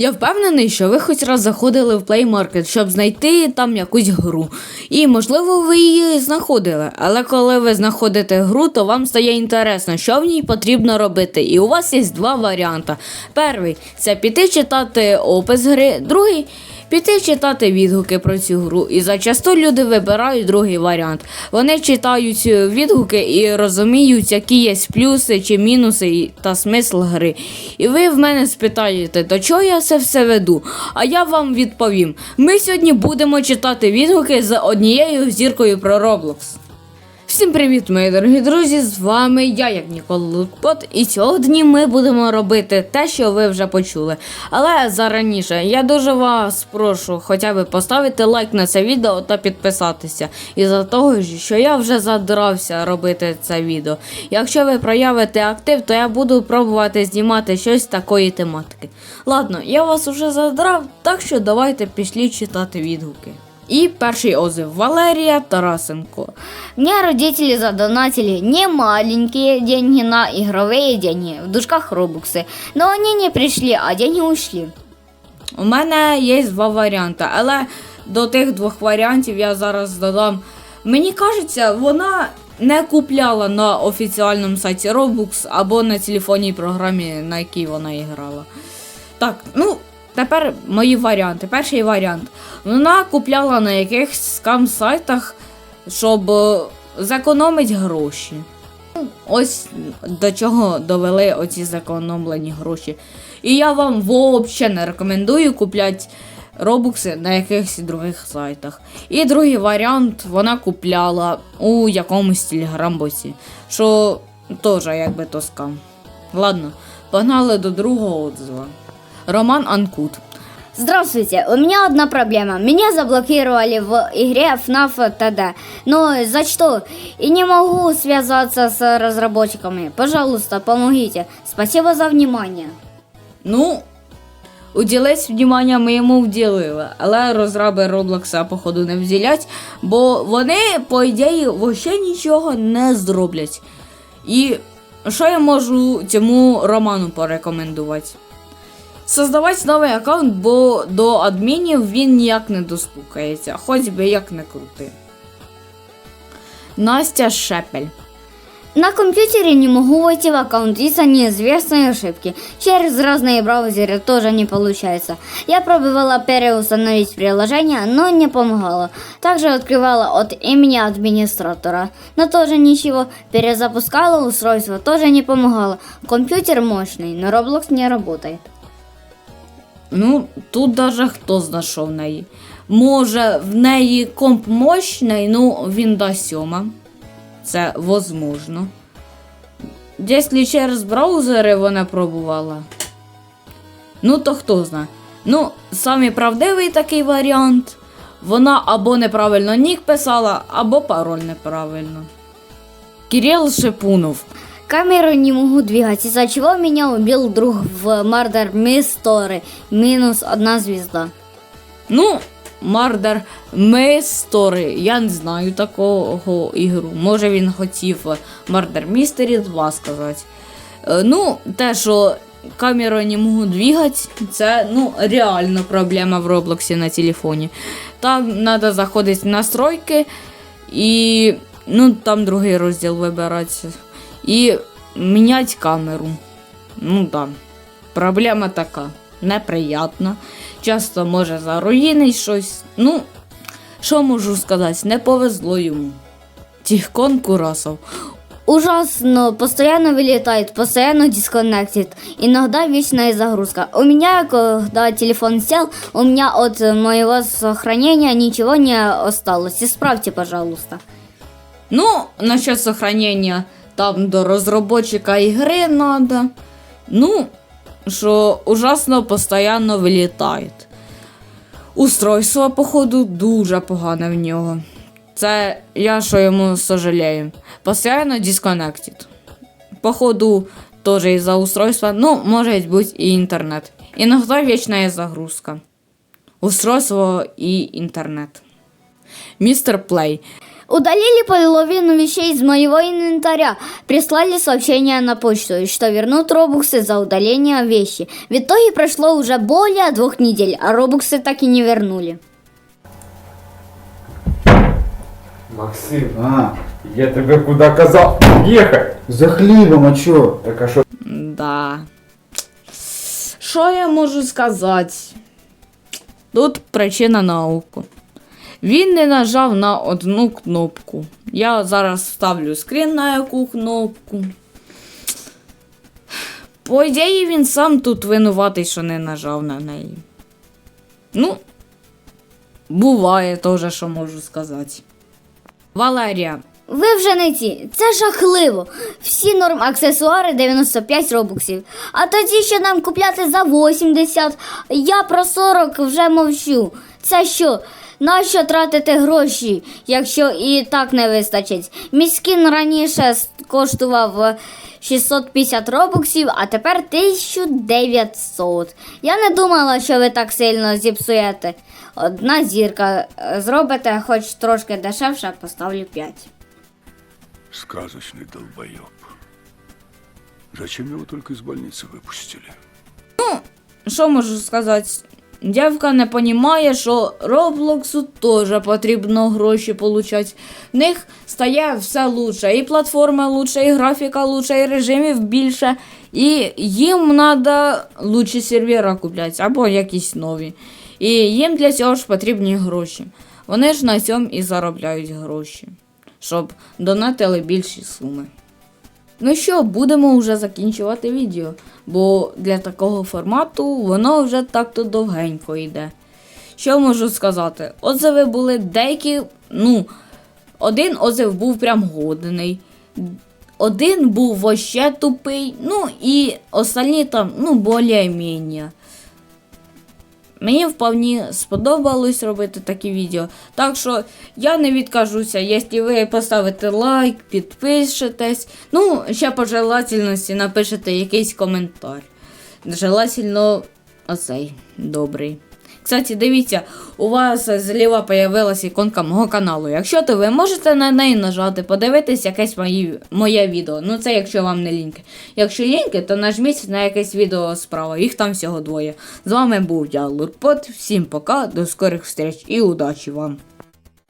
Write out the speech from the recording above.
Я впевнений, що ви хоч раз заходили в Play Market, щоб знайти там якусь гру. І можливо ви її знаходили. Але коли ви знаходите гру, то вам стає інтересно, що в ній потрібно робити. І у вас є два варіанти. Перший це піти читати опис гри, другий піти читати відгуки про цю гру. І зачасту люди вибирають другий варіант. Вони читають е, відгуки і розуміють, які є плюси чи мінуси та смисл гри. І ви в мене спитаєте, до чого я це все веду? А я вам відповім: ми сьогодні будемо читати відгуки з однією зіркою про Roblox. Всім привіт, мої дорогі друзі! З вами я, як Нікола Лукпот, і сьогодні ми будемо робити те, що ви вже почули. Але зараніше я дуже вас прошу хоча б поставити лайк на це відео та підписатися. І за того, що я вже задрався робити це відео. Якщо ви проявите актив, то я буду пробувати знімати щось такої тематики. Ладно, я вас уже задрав, так що давайте пішли читати відгуки. І перший отзыв Валерія Тарасенко. Мне родители задонатили не маленькие деньги на игровые деньги, в дужках робуксы. Но они не пришли, а деньги ушли. У мене є два варіанти, але до тих двох варіантів я зараз додам. Мені кажеться, вона не купляла на офіціальному сайті Robux або на телефонній програмі, на якій вона грала. Так, ну, тепер мої варіанти. Перший варіант. Вона купляла на якихось скам-сайтах, щоб е, зекономити гроші. Ну, Ось до чого довели оці зекономлені гроші. І я вам взагалі не рекомендую купляти робукси на якихось других сайтах. І другий варіант вона купляла у якомусь телеграм-боці, що теж якби то скам. Ладно, погнали до другого отзива. Роман Анкут. Здравствуйте, у меня одна проблема. Меня заблокировали в игре FNAF TD. Но за что? И не могу связаться с разработчиками. Пожалуйста, помогите. Спасибо за внимание. Ну, уділець внимання ми йому вділили, але розраби Роблокса, походу, не вділять, бо вони, по ідеї, вообще нічого не зроблять. І що я можу цьому Роману порекомендувати? Создавати новий аккаунт, бо до адмінів він ніяк не достукається, хоч би як не крути. Настя Шепель. На компьютере не могу войти в аккаунт из-за неизвестной ошибки. Через разные браузеры тоже не получается. Я пробовала переустановить приложение, но не помогало. Также открывала от имени администратора, но тоже ничего. Перезапускала устройство, тоже не помогало. Компьютер мощный, но Roblox не работает. Ну, тут даже хто знайшов неї. Може, в неї комп мощний, ну, він до сьома. Це возможно. Якщо через браузери вона пробувала. Ну, то хто знає. Ну, самий правдивий такий варіант. Вона або неправильно нік писала, або пароль неправильно. Кирил Шипунов. Камеру не могу двигать, из-за чего меня убил друг в Murder Mystery. Минус одна звезда. Ну, Мардер Mystery. Я не знаю такого ігру. Може він хотів Murder Mystery 2 сказати. Е, Ну, те, що камеру не можу двигати, це ну, реально проблема в Роблоксі на телефоні. Там треба заходити в настройки і ну, там другий розділ вибирати. І міняти камеру. Ну. Да. Проблема така. Неприятна. Часто може заруїнить щось. Ну, що можу сказати, не повезло йому. Тихкон Курасов. Ужасно, постоянно вылетает, постоянно дисконнектит. Иногда вечная загрузка. У меня, когда телефон сел, у меня от моего сохранения ничего не осталось. Исправьте, пожалуйста. Ну, насчет сохранения там до розробника ігри надо. Ну, що ужасно постоянно вилітає. Устройство, походу, дуже погане в нього. Це я що йому сожалею. Постоянно дисконнектит. Походу, теж із-за устройства, ну, може бути і інтернет. Іногда вечна загрузка. Устройство і інтернет. Містер Плей. Удалили половину вещей из моего инвентаря. Прислали сообщение на почту, что вернут робуксы за удаление вещи. В итоге прошло уже более двух недель, а робуксы так и не вернули. Максим, А, я тебе куди казав їхати. за хлібом, а чо? Так а що? Да. Що я можу сказати? Тут причина науку. Він не нажав на одну кнопку. Я зараз ставлю скрін на яку кнопку. По ідеї, він сам тут винуватий, що не нажав на неї. Ну, буває теж, що можу сказати. Валерія, Ви вже не ті, це жахливо. Всі норм аксесуари 95 робоксів. А тоді ще нам купляти за 80. Я про 40 вже мовчу. Це що? Нащо тратити гроші, якщо і так не вистачить? Міськін раніше с- коштував е, 650 робоксів, а тепер 1900. Я не думала, що ви так сильно зіпсуєте. Одна зірка. Е, Зробите хоч трошки дешевше, поставлю 5. Сказочный долбоеб. Зачем его только из больницы выпустили? що можу сказати? Дівка не розуміє, що Роблоксу теж потрібно гроші получати. В них стає все лучше. І платформа лучше, і графіка лучше, і режимів більше. І їм треба лучші сервера купляти або якісь нові. І їм для цього ж потрібні гроші. Вони ж на цьому і заробляють гроші, щоб донатили більші суми. Ну що, будемо вже закінчувати відео, бо для такого формату воно вже так-то довгенько йде. Що можу сказати? Отзиви були деякі, ну, один отзив був прям годний, один був вообще тупий, ну і останні там, ну, більш-менш. Мені вповні сподобалось робити такі відео. Так що я не відкажуся, якщо ви поставите лайк, підпишетесь. Ну, ще по желательності напишете якийсь коментар. Желательно оцей добрий. Кстати, дивіться, у вас зліва появилася іконка мого каналу. Якщо то ви можете на неї нажати, подивитись якесь мої, моє відео. Ну це якщо вам не ліньки. Якщо ліньки, то нажміть на якесь відео справа. Їх там всього двоє. З вами був я, Лурпот. Всім пока, до скорих встреч і удачі вам!